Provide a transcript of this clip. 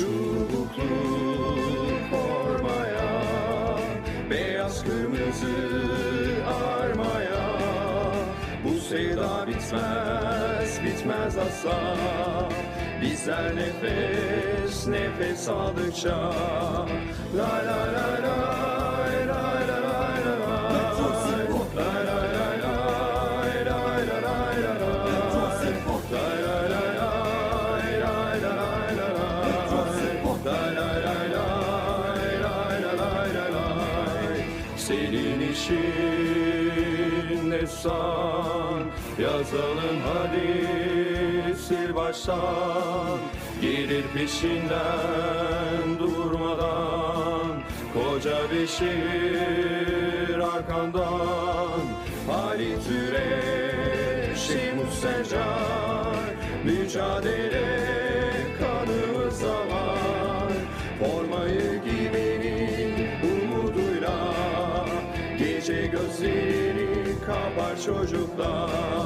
çubuklu formaya Beyaz kırmızı armaya. Bu sevda bitmez bitmez asla. Bizler nefes nefes aldıkça. La la la Senin işin efsan Yazalım hadi sil baştan. Gelir peşinden durmadan Koca bir şehir arkandan. Ali Türe, Şeyh Mücadele Gece gözlerini kapar çocuklar